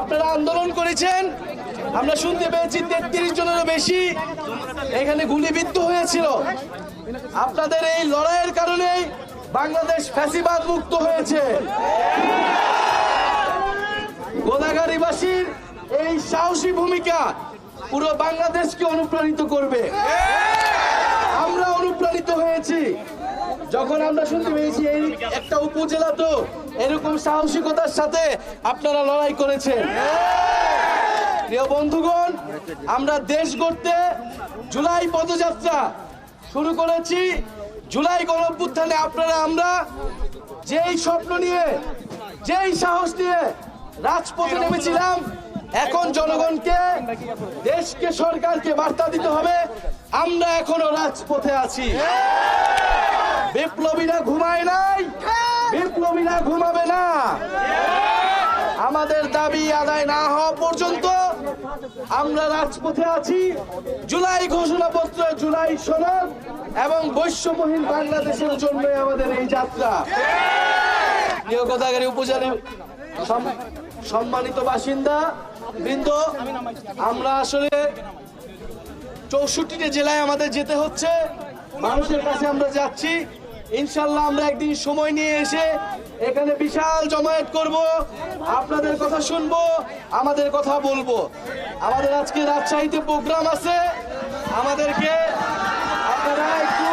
আপনারা আন্দোলন করেছেন। আমরা শুনতে পেয়েছি তেত্রিশ জনেরও বেশি এখানে গুলিবিদ্ধ হয়েছিল। আপনাদের এই লড়াইয়ের কারণেই বাংলাদেশ ফ্যাসিবাদ মুক্ত হয়েছে। গোদাগাড়িবাসীর এই সাহসী ভূমিকা পুরো বাংলাদেশকে অনুপ্রাণিত করবে। হয়েছি। যখন আমরা শুনতে পেয়েছি, এই একটা উপজেলা তো এরকম সাহসিকতার সাথে আপনারা লড়াই করেছেন। প্রিয় বন্ধুগণ, আমরা দেশ গড়তে জুলাই পদযাত্রা শুরু করেছি। জুলাই গণঅভ্যুত্থানে আপনারা, আমরা যেই স্বপ্ন নিয়ে, যেই সাহস নিয়ে রাজপথে নেমেছিলাম, এখন জনগণকে, দেশকে, সরকারকে বার্তা দিতে হবে। আমরা এখনও রাজপথে আছি। বিপ্লবীরা ঘুমায় নাই। বিপ্লবীরা ঘুমাবে না। আমাদের দাবি আদায় না হওয়া পর্যন্ত আমরা রাজপথে আছি। জুলাই ঘোষণাপত্র জুলাই সনদ এবং বৈশ্যমহীন বাংলাদেশের জন্য আমাদের এই যাত্রা। প্রিয় গোদাগাড়ি উপজেলা সম- সম্মানিত বাসিন্দা, বৃন্দ, আমরা আসলে চৌষট্টিটা জেলায় আমাদের যেতে হচ্ছে। মানুষের কাছে আমরা যাচ্ছি। ইনশাল্লাহ আমরা একদিন সময় নিয়ে এসে এখানে বিশাল জমায়েত করব। আপনাদের কথা শুনব, আমাদের কথা বলব। আমাদের আজকে রাজশাহীতে প্রোগ্রাম আছে। আমাদেরকে আপনারা একটু